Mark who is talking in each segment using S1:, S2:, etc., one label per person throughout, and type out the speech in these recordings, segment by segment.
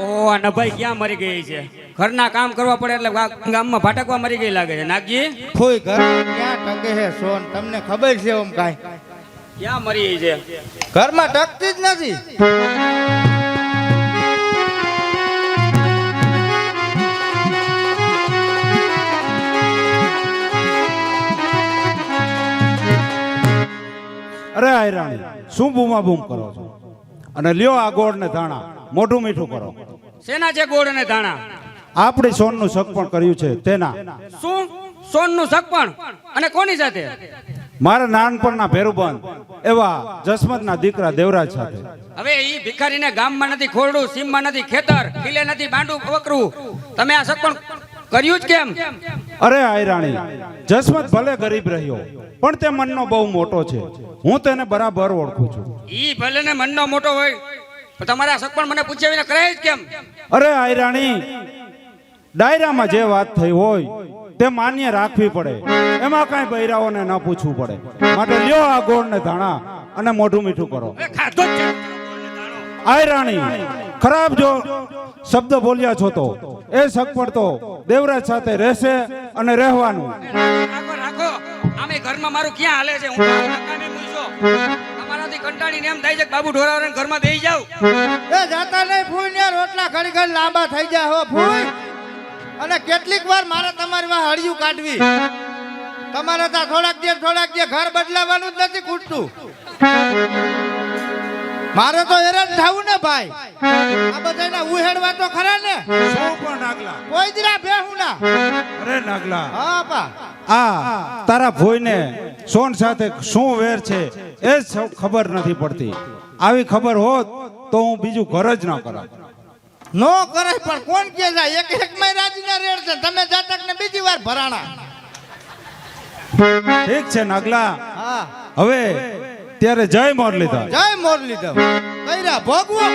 S1: ઓહો અને ભાઈ ક્યાં મરી ગઈ છે? ઘરના કામ કરવા પડે એટલે ગામમાં ભાટકવા મરી ગઈ લાગે છે. નાગજી?
S2: ફોઈ ઘર ક્યાં ટકે હે સોન? તમને ખબર છે ઓમ કાંઈ?
S1: ક્યાં મરી ગઈ છે?
S2: ઘરમાં ટકતી જ નથી.
S3: અરે આયરાણી શું બૂમા બૂમ કરો છો? અને લ્યો આ ગોળ ને ધાણા. મોઢું મીઠું કરો.
S1: શેના છે ગોળ અને ધાણા.
S3: આપણી સોનનું સગપણ કર્યું છે તેના.
S1: શું? સોનનું સગપણ? અને કોની સાથે?
S3: મારા નાનપણના ભેરુબંધ એવા જસમતના દીકરા દેવરાજ સાથે.
S1: હવે ઈ ભિખારીને ગામમાં નથી ખોરડું સીમમાં નથી ખેતર ખીલે નથી બાંડું વકરું તમે આ સગપણ કર્યું જ કેમ?
S3: અરે આયરાણી જસમત ભલે ગરીબ રહ્યો પણ તે મનનો બહુ મોટો છે. હું તેને બરાબર ઓળખું છું.
S1: ઈ ભલે ને મનનો મોટો હોય તમારે સગપણ મને પૂછ્યા વિના કરાય જ કેમ?
S3: અરે આયરાણી ડાયરામાં જે વાત થઈ હોય તે માન્ય રાખવી પડે. એમાં કાંઈ બૈરાઓને ન પૂછવું પડે. માટે લ્યો આ ગોળ ને ધાણા અને મોઢું મીઠું કરો. આયરાણી ખરાબ જો શબ્દ બોલ્યા છો તો. એ સગપણ તો દેવરાજ સાથે રહેશે અને રહેવાનું.
S1: રાખો રાખો. આમે ઘરમાં મારું ક્યાં હાલે છે? હું તો. તમારાથી કંટાળીને એમ થાય છે બાબુ ઢોરાવરે ઘરમાં બેસી જાવ
S2: એ જાતા નહીં, ફૂઈ ને રોટલા ઘડી ઘડી લાંબા થઈ જાય હો, ફૂઈ. અને કેટલીક વાર મારે તમારી વાહ હળિયું કાઢવી. તમારે ત્યાં થોડાક દે થોડાક દે, ઘર બદલાવાનું જ નથી ખૂટતું. મારે તો હેરાન થવું ને ભાઈ. આ બધાના ઉહેડવા તો ખરા ને?
S3: શું પણ નાગલા.
S2: કોઈ દિરા બેહું ના.
S3: અરે નાગલા.
S2: હા પા.
S3: આ તારા ભોઈને સોન સાથે શું વેર છે એ સૌ ખબર નથી પડતી. આવી ખબર હોત તો હું બીજું ઘર જ ન કરા
S2: નો કરે પણ કોણ કે જાય? એક એક માં રાજીના રેડ છે. તમે જાતક ને બીજી વાર ભરાણા.
S3: ઠીક છે નાગલા. હવે ત્યારે જય મોરલીધર
S2: જય મોરલીધર કૈરા ભોગવો.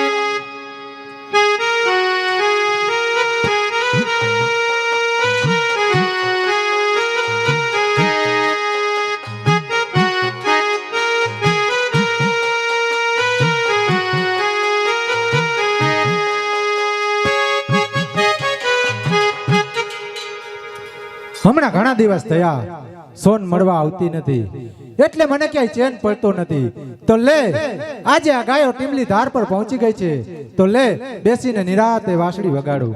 S4: હમણાં ઘણા દિવસ થયા સોન મળવા આવતી નથી. એટલે મને ક્યાંય ચેન પડતો નથી. તો લે, આજે આ ગાયો ટીમલી ધાર પર પહોંચી ગઈ છે. તો લે, બેસીને નિરાતે વાંસળી વગાડું.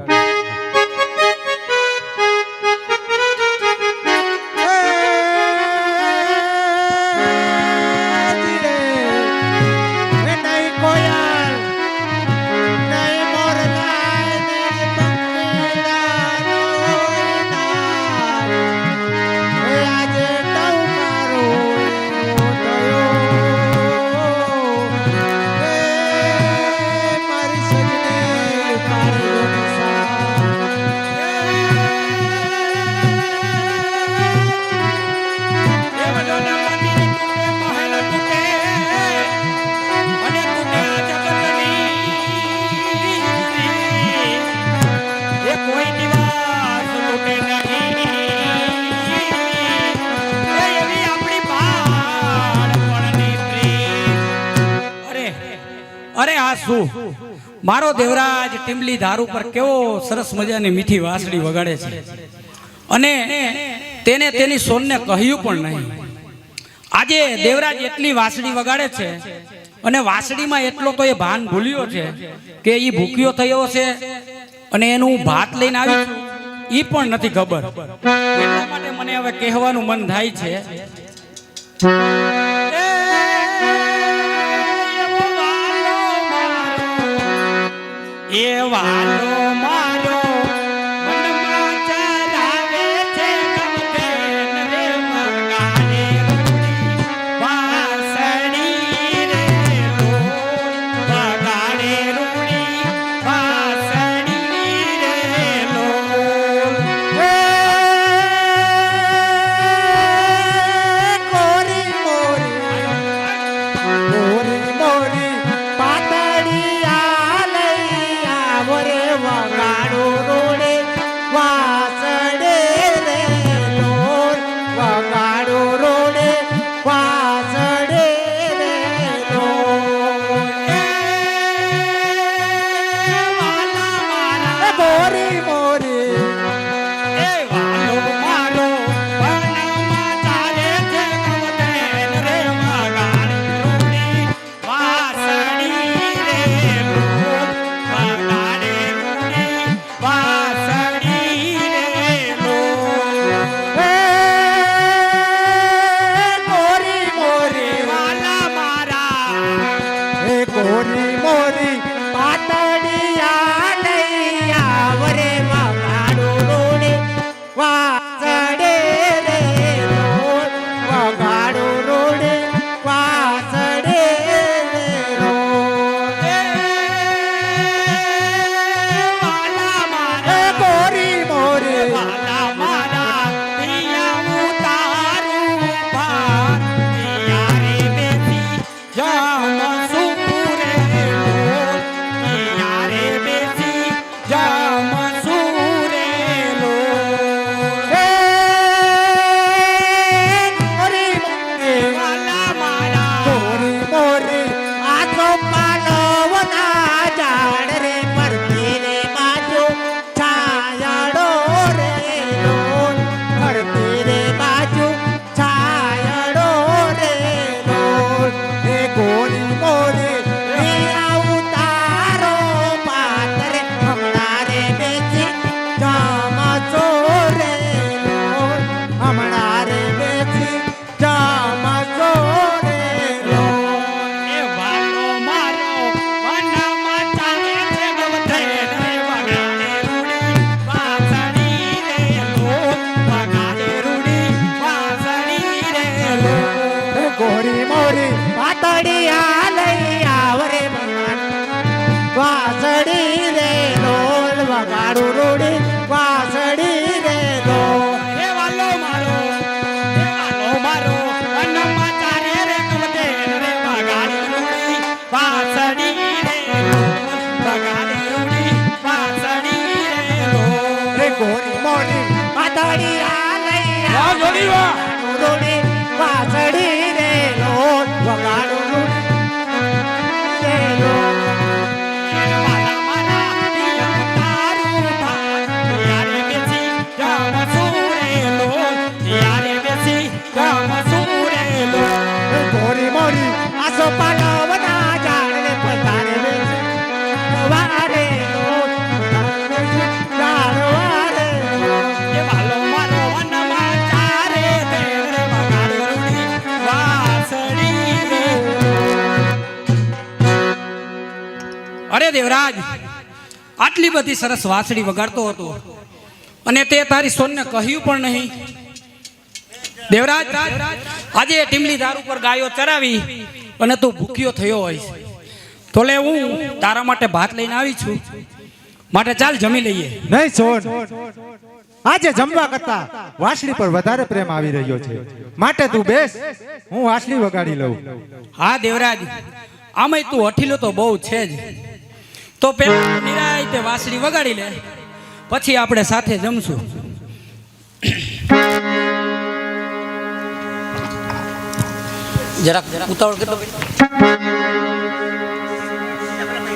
S5: આ મારો દેવરાજ ટીમલી ધાર ઉપર કેવો સરસ મજાની મીઠી વાસળી વગાડે છે. અને તેને તેની સોનને કહ્યું પણ નહીં. આજે દેવરાજ એટલી વાસળી વગાડે છે અને વાસળીમાં એટલો તો એ ભાન ભૂલ્યો છે કે એ ભૂખ્યો થયો છે અને એનું ભાત લઈને આવ્યું એ પણ નથી ખબર. એટલા માટે મને હવે કહેવાનું મન થાય છે. એ વાલો મારો અરે દેવરાજ આટલી બધી સરસ વાસળી વગાડતો હતો. અને તે તારી સોનને કહ્યું પણ નહીં. દેવરાજ આજે ટીમલી દાર ઉપર ગાયો ચરાવી અને તું ભૂખ્યો થયો હોય તો લે હું તારા માટે ભાત લઈને આવી છું. માટે ચાલ જમી લઈએ.
S4: નહીં સોન આજે જમવા કરતા વાસળી પર વધારે પ્રેમ આવી રહ્યો છે. માટે તું બેસ હું વાસળી વગાડી લઉં.
S5: હા દેવરાજ આમાંય તું હઠીલો તો બહુ છે જ. તો પેલા નિરાયતે વાંસળી વગાડી લે. પછી આપણે સાથે જમશું. જરાક ઉતાવળ કેટલો